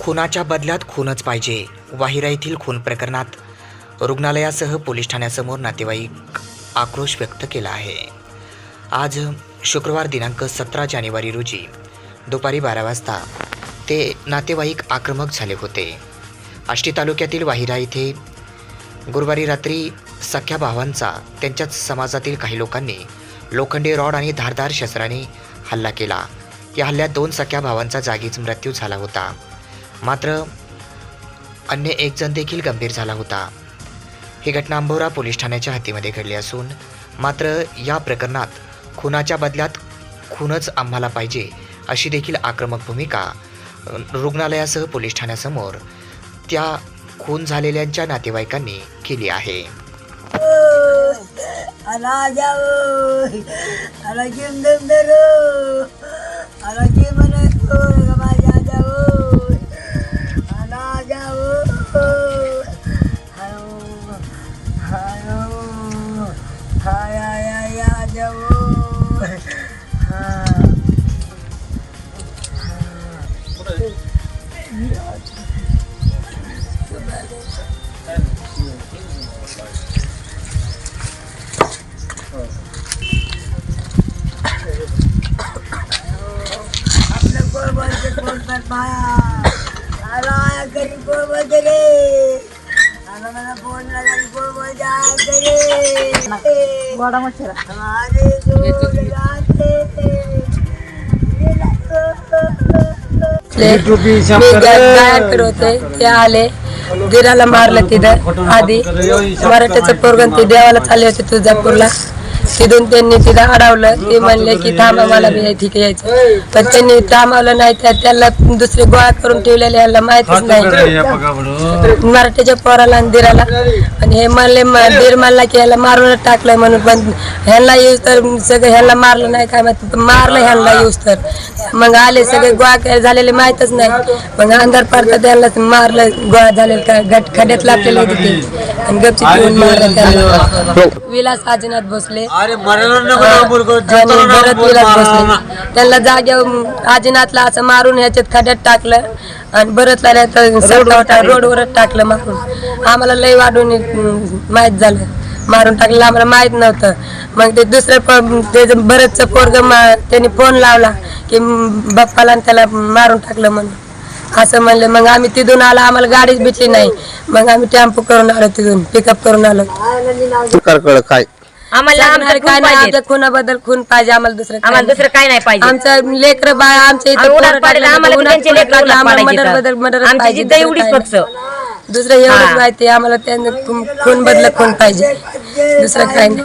खुनाच्या बदल्यात खूनच पाहिजे वाहिरा येथील खून प्रकरणात. रुग्णालयासह पोलीस ठाण्यासमोर नातेवाईक आक्रोश व्यक्त केला आहे. आज शुक्रवार दिनांक सतरा जानेवारी रोजी दुपारी बारा वाजता ते नातेवाईक आक्रमक झाले होते. आष्टी तालुक्यातील वाहिरा येथे गुरुवारी रात्री सख्या भावांचा त्यांच्याच समाजातील काही लोकांनी लोखंडी रॉड आणि धारदार शस्त्राने हल्ला केला. या हल्ल्यात दोन सख्या भावांचा जागीच मृत्यू झाला होता. मात्र अन्य एक जण देखील गंभीर झाला होता. ही घटना अंबोरा पोलीस ठाण्याच्या हद्दीमध्ये घडली असून मात्र या प्रकरणात खुनाच्या बदल्यात खूनच आम्हाला पाहिजे अशी देखील आक्रमक भूमिका रुग्णालयासह पोलीस ठाण्यासमोर त्या खून झालेल्यांच्या नातेवाईकांनी केली आहे. अला जाओ आला हायो हाय आय आय आ जाओ हाँ Bye. Bye. Bye. Bye. Bye. Bye. Bye. होते ते आले. दिराला मारलं तिथं. आधी. मराठीचं पोरगण ते देवाला चालले होते तुळजापूरला. तिथून त्यांनी तिथं अडवलं ते म्हणले की थांबा मला बी ठीक यायचं. पण त्यांनी थांबवलं नाही त्या त्याला दुसरे गोळा करून ठेवलेले याला माहितीच नाही. मराठीच्या पोराला आणि दिराला. आणि हे म्हणले दीर म्हणला की ह्याला मारूनच टाकलंय म्हणून पण ह्यांना येऊस तर सगळं ह्यांना मारलं नाही काय माहिती मारलं ह्यांना येऊस तर. मग आले सगळे गोळा झालेले माहीतच नाही. मग अंधार पडता त्यांना मारलं गोळा झालेलं काय गट खड्यात लागलेलं होते ते आणि गपची मारलं त्यांना. विलास आजीनाथ भोसले अरे मरायला नको बोल आणि भरत विलास भोसले त्यांना आजीनाथला असं मारून ह्याच्यात खड्यात टाकलं आणि भरतला रोडवरच टाकलं मारून आम्हाला लय वाढून माहीत झालं. मारून टाकलं. आम्हाला माहीत नव्हतं. मग ते दुसरं प- ते जे भरतचं पोरग त्यांनी फोन लावला की म, बाप्पाला आणि त्याला मारून टाकलं म्हणून. असं म्हणलं. मग आम्ही तिथून आलो. आम्हाला गाडीच भेटली नाही. मग आम्ही टेम्पो करून आलो तिथून पिकअप करून आलो. सरकारकडे काय? आम्हाला आमचं काय खून नाही पाहिजे आमच्या खुनाबद्दल खून पाहिजे आम्हाला दुसरं काय आम्हाला नाही. दुसरं काय नाही पाहिजे आमचं लेकर बाळ आमच्या इथं आणि उन्हात पोरं पाडेल, टाकलं, आम्हाला बी उन्हात त्यांचे पोरं लेकरं टाकलं, उन्हात आम्हाला पाडायचे मर्डर तर. बदल मर्डर आमची पाहिजे, जिद्द दुसरं एवढीच काय फक्त. नाही. दुसरं एवढंच हा. माहिती आहे, आम्हाला त्यांना खून बदल खून पाहिजे दुसरं काय नाही